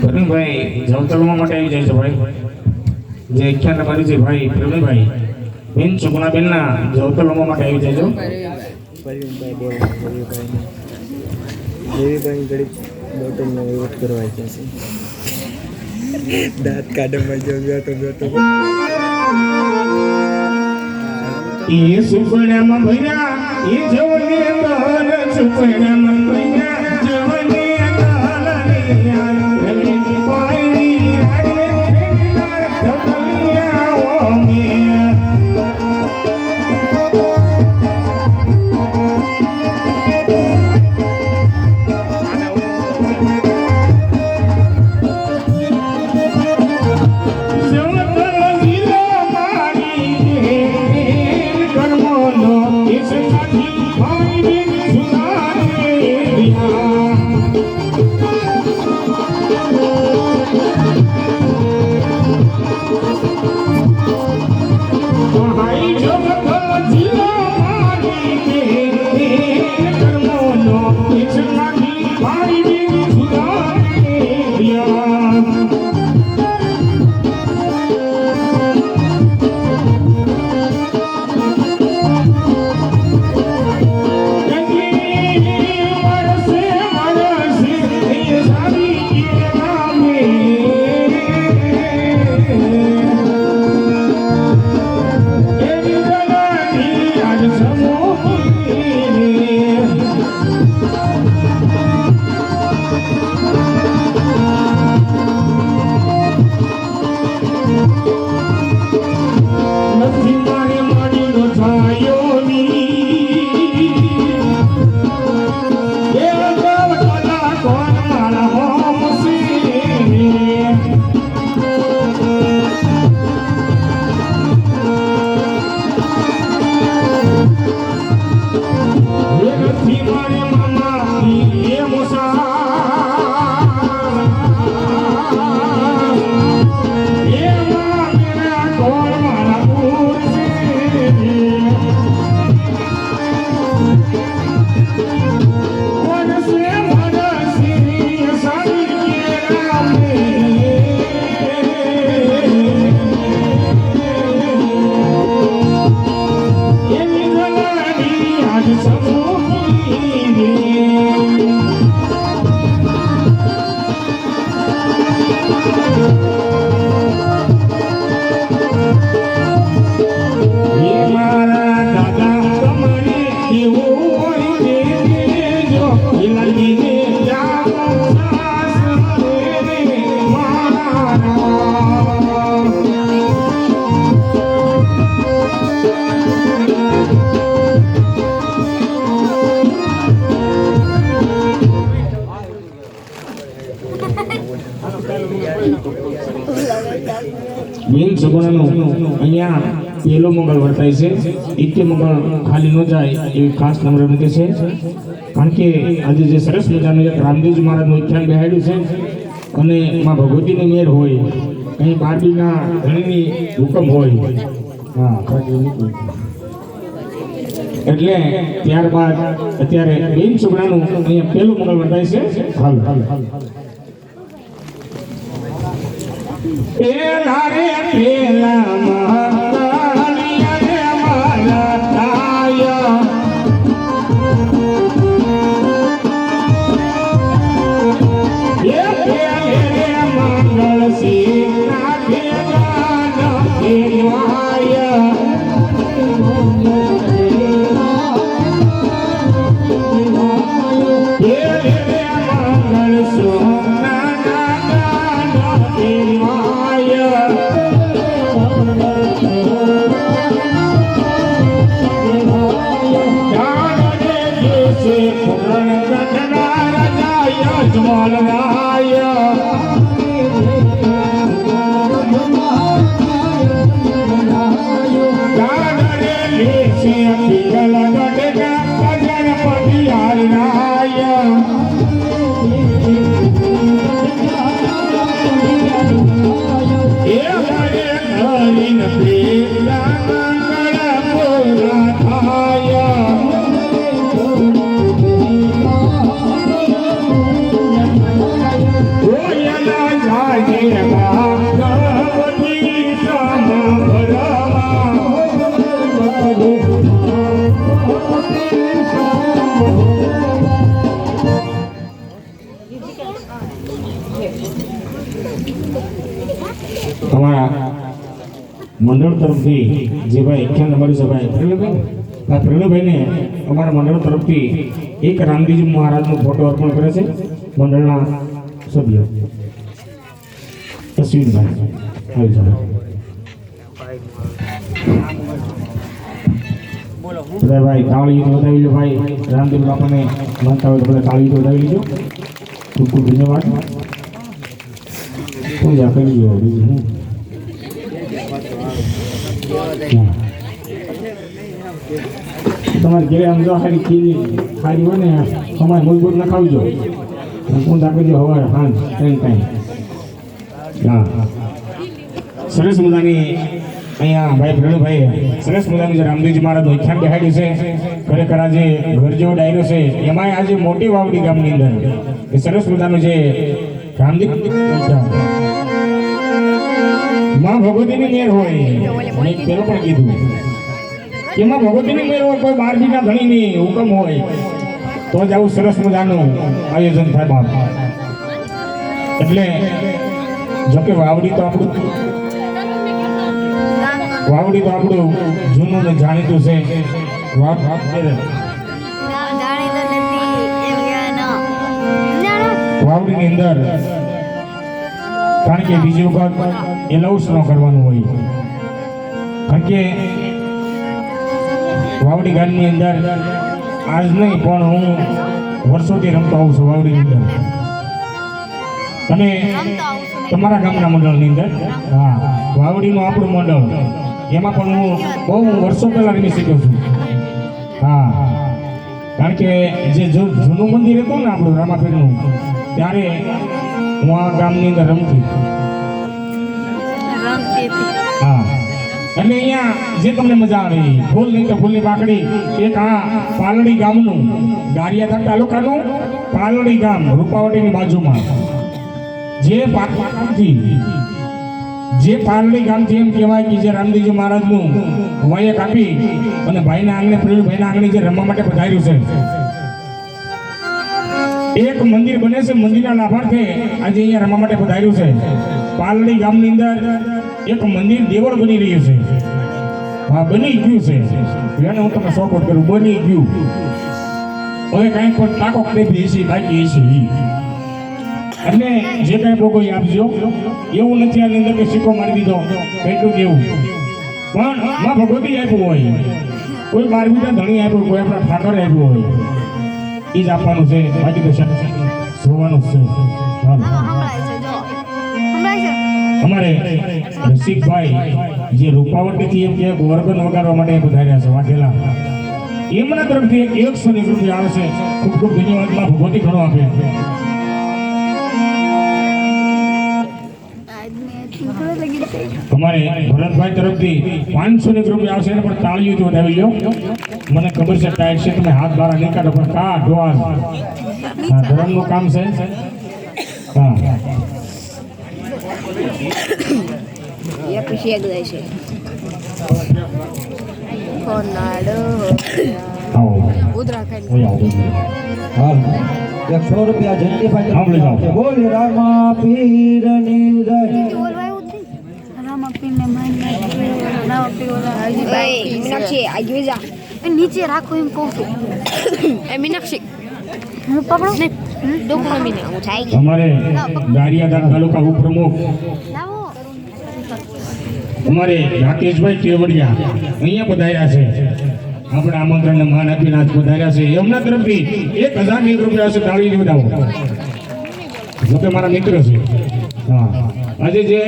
પ્રવીણભાઈ જવતળવા માટે આવી જાય છે ભાઈ. જે અખ્યાન નંબરે છે ભાઈ પ્રવીણભાઈ. બેન સુગુણાબેનના જવતળવા માટે આવી જાય દેવીભાઈ ગણિત બોટલનો વહીવટ કરવા છે. દાંત કાઢવામાં જો બેઠો બેઠો. એ સુપડામાં એ Oh, વર્તાય છે. એકે મંગળ ખાલી ન જાય એવી ખાસ નમ્ર વિનંતી છે. કારણ કે આજે જે સરસ મજાનું એક રામદેવજી મહારાજનું ઉત્થાન બેહાડ્યું છે અને માં ભગવતીની મેર હોય, અહીં બારબીના ઘણીની હુકમ હોય. હા એટલે ત્યારબાદ અત્યારે બેન સુગડાનું અહીંયા પહેલું મંગળ વર્તાય છે. હાલ હાલ હાલ. એ નારે પેલા મહારાણીયા la la la તમારા મંડળ તરફથી જે ભાઈ અખ્યાન અમારી સભાએ પ્રવીણભાઈ આ પ્રવીણભાઈને અમારા મંડળ તરફથી એક રામજીજી મહારાજનો ફોટો અર્પણ કરે છે મંડળના સભ્ય. અશ્વિનભાઈ, આવી જાઓ. ભાઈ કાવળી વધાવી લો ભાઈ. રામદેવ બાપાને માનતા હોય તો કાવળી વધાવી લીધો. ખૂબ ખૂબ ધન્યવાદ પૂજા કરી લો બીજું હું તમારે ઘરે આમ જો હારી ખીરી ખારી હોય ને તમારે મજબૂત ન ખાવજો પૂજા કરજો હવારે હાંજ ત્રણ ટાઈમ હા સરસ મજાની અહીંયા ભાઈ પ્રણુભાઈ સરસ મજાનું જે રામદેવજી મહારાજ વ્યાખ્યાન બેહાડ્યું છે. ખરેખર આજે ઘર જેવો ડાયરો છે, એમાંય આજે મોટી વાવડી ગામની અંદર, એ સરસ મજાનું જે રામદેવમાં ભગવતીની મેર હોય. અને પેલો પણ કીધું એમાં ભગવતીની મેર હોય, કોઈ બાર બીના ધણીની હુકમ હોય, તો જ આવું સરસ મજાનું આયોજન થાય બાપ. એટલે જોકે વાવડી તો આપણું વાવડી તો આપણું જૂનું ને જાણીતું છે. વાત વાત કરે વાવડીની અંદર કારણ કે બીજી વખત એલાઉસ ન કરવાનું હોય. કારણ કે વાવડી ગામની અંદર આજ નહીં પણ હું વર્ષોથી રમતો આવું છું વાવડીની અંદર. અને તમારા ગામના મંડળની અંદર? હા વાવડીનું આપણું મંડળ. એમાં પણ હું બહુ વર્ષો પહેલા રમી શક્યો છું. હા. કારણ કે જે જૂનું મંદિર હતું ને આપણું રામાપીરનું, ત્યારે હું આ ગામની અંદર રમતી. હા. એટલે અહીંયા જે તમને મજા આવે. ફૂલ નહીં તો ફૂલની પાકડી એક આ પાલડી ગામનું ગારિયાધાર તાલુકાનું પાલડી ગામ, રૂપાવટીની બાજુમાં. જે પા- ગામથી જે પારડી ગામથી એમ કહેવાય કે જે રામદેવજી મહારાજનું વયક આપી અને ભાઈના આંગણે, પ્રવીણભાઈના આંગણે જે રમવા માટે પધાર્યું છે. એક મંદિર બને છે, મંદિરના લાભાર્થે આજે અહીંયા રમવા માટે પધાર્યું છે. પાલડી ગામની અંદર એક મંદિર દેવળ બની રહ્યું છે. હા, બની ગયું છે. એને હું તમને સપોર્ટ કરું, બની ગયું. હવે કાંઈક પણ ટાકો કરી બેસી બાકી છે. એટલે જે કાંઈ ભોગો એ આપજો એવું નથી આની અંદર કે સિક્કો મારી દીધો કંઈક કેવું. પણ માં ભગવતી આપ્યું હોય. કોઈ બાર બીજા ધણી આપ્યું કોઈ આપણા ઠાકર આપ્યું હોય. એ જ આપવાનું છે બાકી તો જોવાનું છે. અમારે રસિકભાઈ જે રૂપાવટીથી એમ કે વર્ગન વગાડવા માટે પધાર્યા છે વાઘેલા. એમના તરફથી એક એકસો ને રૂપિયા આવે છે. ખૂબ ખૂબ ધન્યવાદમાં ભગવતી ઘણો આપે. અમારે ભરતભાઈ તરફથી પાંચસો એક રૂપિયા આવશે એને પણ તાળીઓથી વધાવી લો મને ખબર છે ટાઈટ છે તમે હાથ બહાર નહીં કાઢો પણ કા ડોઆ હા ધર્મનું કામ છે. હા. એકસો રૂપિયા જયંતિભાઈ આમ લઈ જાઓ. બોલ રામા પીર ભાઈ મીનાક્ષી આગળ જા. નીચે રાખો એમ કહું છું. એ મીનાક્ષી. હું પકડો? ને ડોકરો મીને હું થાય અમારે ગારિયાધાર તાલુકા ઉપપ્રમુખ લાવો. અમારે રાકેશભાઈ કેવડિયા અહીંયા પધાર્યા છે. આપણે આમંત્રણને માન આપીને આજ પધાર્યા છે. એમના તરફથી એક હજાર એક રૂપિયા છે તાળી વધાવો. જોકે મારા મિત્ર છે. હા. આજે જે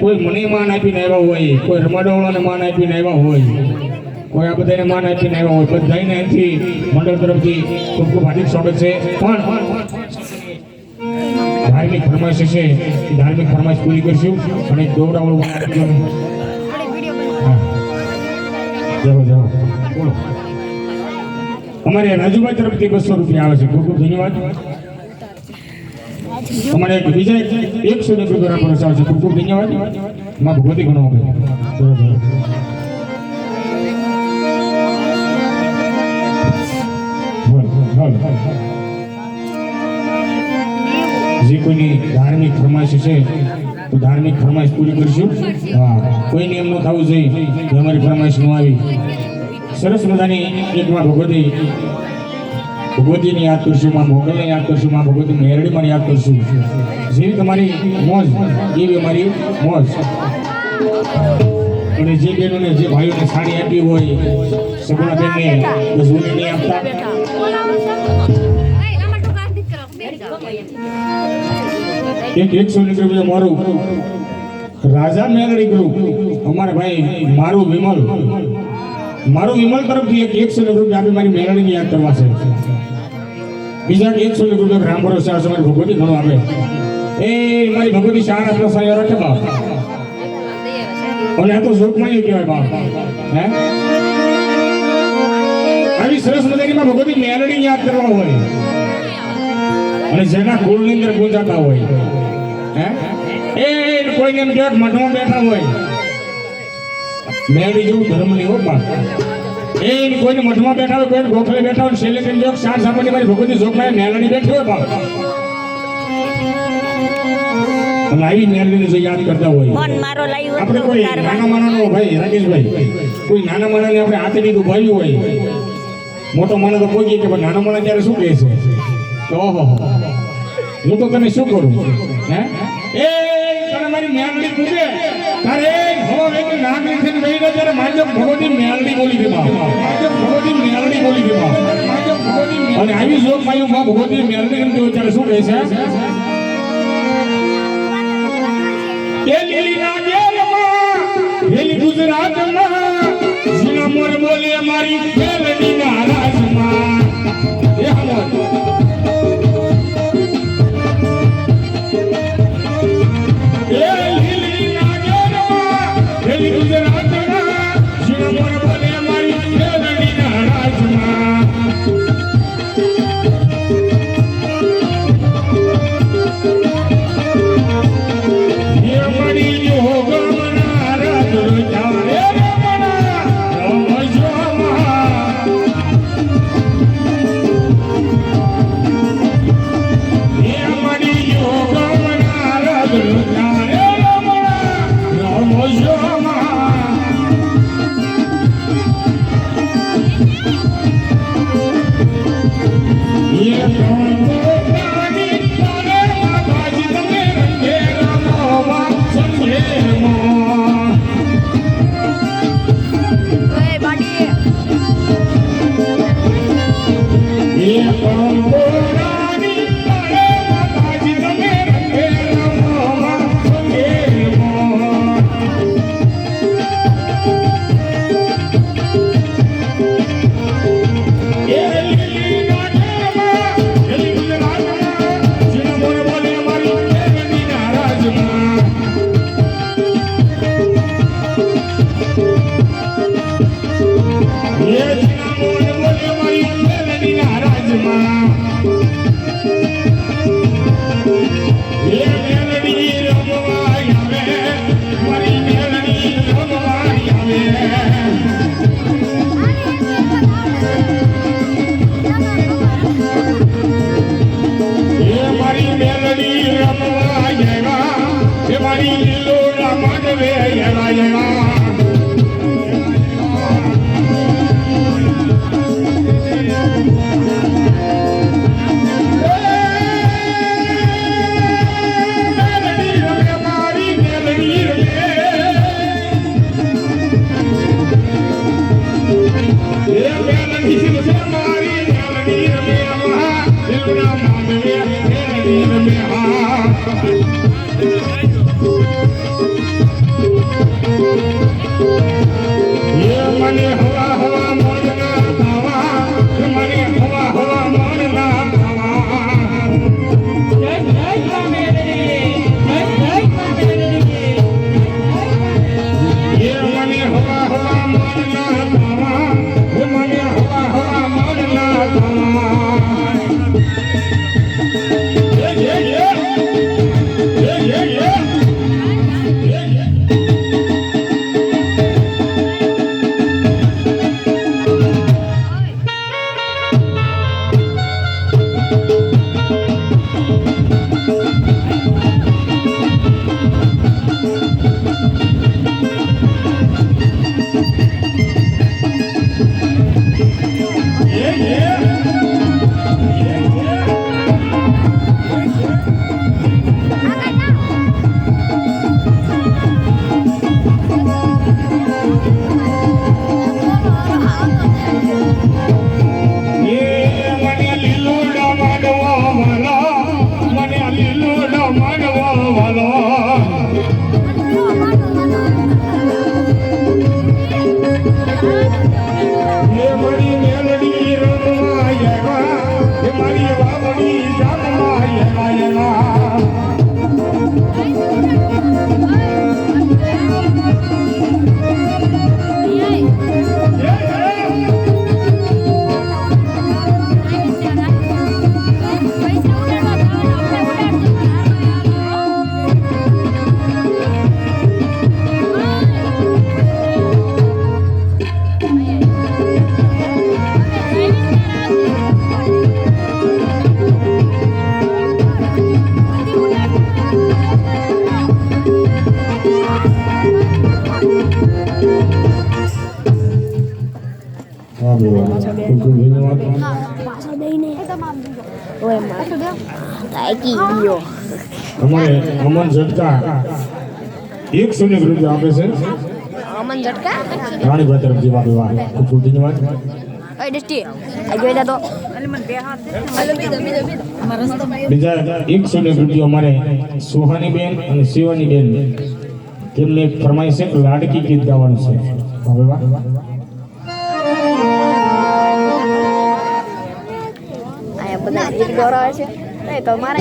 કોઈ મને માન આપીને આવ્યા હોય, કોઈ રમાડવાળાને માન આપીને આવ્યા હોય, કોઈ આ બધાને માન આપીને આવ્યા હોય બધાને અહીંથી મંડળ તરફથી ખૂબ ખૂબ હાર્દિક સ્વાગત છે. પણ ધાર્મિક ફરમાઈશ એ ધાર્મિક ફરમાઈશ પૂરી કરશું અને દોડાવડું જાઓ બોલો. અમારે રાજુભાઈ તરફથી બસો રૂપિયા આવે છે. ખૂબ ખૂબ ધન્યવાદ. અમારે બીજા એક એકસો ને દ્વારા પરસ આવે છે. ખૂબ ખૂબ ધન્યવાદ. માં ભગવતી ઘણો. જે કોઈની ધાર્મિક ફરમાઈશ છે, તો ધાર્મિક ફરમાઈશ પૂરી કરીશું. હા કોઈને એમ ન થવું જોઈએ. કે અમારી ફરમાઈશ ન આવી. સરસ મજાની એકમાં ભગવતી. ભગવતીને યાદ કરશું, માં મોગલને યાદ કરશું, માં ભગવતી મેરડીમાં યાદ કરશું. જેવી તમારી મોજ, એવી અમારી મોજ. અને જે બહેનોને, જે ભાઈઓને સાડી આપી હોય સગુણા બેનને ઊની નહીં આપતા. એક એકસો લીટર રૂપિયા મારું રાજા મેલડી ગ્રુપ અમારા ભાઈ, મારું વિમલ. મારું વિમલ તરફથી એક એકસો લીટર રૂપિયા આપી મારી મેલડીને યાદ કરવા છે. બીજા એક એકસો લીટર રૂપિયા રામ ભરોસે આ સમય ભગવતી ઘણો આવે એ મારી ભગવતી શાળા આટલો સાહેબ રાખે બાપ. અને આ તો જોકમાં એવું કહેવાય બાપ. હે? આવી સરસ મજાની માં ભગવતી મેલડી યાદ કરવા હોય. અને જેના કુળની અંદર ગુંજાતા હોય. હે? એ કોઈને એમ કહેવાય કે મઠમાં બેઠા હોય. મેલડી જેવું ધર્મ નહીં હો બાપ. એ કોઈને મઠમાં બેઠા હોય કોઈને ગોખલે બેઠા હોય છેલ્લે કરીને જોક ચાર સામાન્ય મારી ભગવતી જોકમાં મેલડી બેઠી હોય લાવી અને આવી જો યાદ કરતા હોય. આપણે કોઈ નાના માણાનો ભાઈ રાકેશભાઈ. કોઈ નાના માણાને આપણે હાથે લીધું ભાઈ હોય. મોટો માણસ તો કોઈ કે નાનો માણસ ત્યારે શું કહે છે? ઓહો. હું તો તને શું કરું? હે? એ મેલડી પૂછે તારે ભગવાન વેગી નાગરી થઈને બેહી ગયો ત્યારે જોડે ભગવતી મેલડી બોલી દેવા જોડે ભગવતી મેલડી બોલી દેવા અને આવી જો માયું માં ભગવતી મેલડી ગમતી કહ્યું ત્યારે શું કહે છે? એ લીલી નાગેરમાં, લીલી ગુજરાતમાં, ઝીણા મોર બોલે મારી મેલડીના રાજમાં. એ હાલો. એ મારી એ મને અમારે અમન ઝટકા એક શૂન્ય રૂપિયા આપે છે અમન ઝટકા રાણીભાઈ તરફથી વાહ વાહ ખૂબ ખૂબ ધન્યવાદ ઓય દસ્ટી આ જોઈ જા તો બીજા એક શૂન્ય રૂપિયા અમારે સુહાની બેન અને શિવાની બેન. તેમને એક ફરમાઈશ છે કે લાડકી ગીત ગાવાનું છે. હવે વાહ ગીત ગૌરવ છે. તો મારે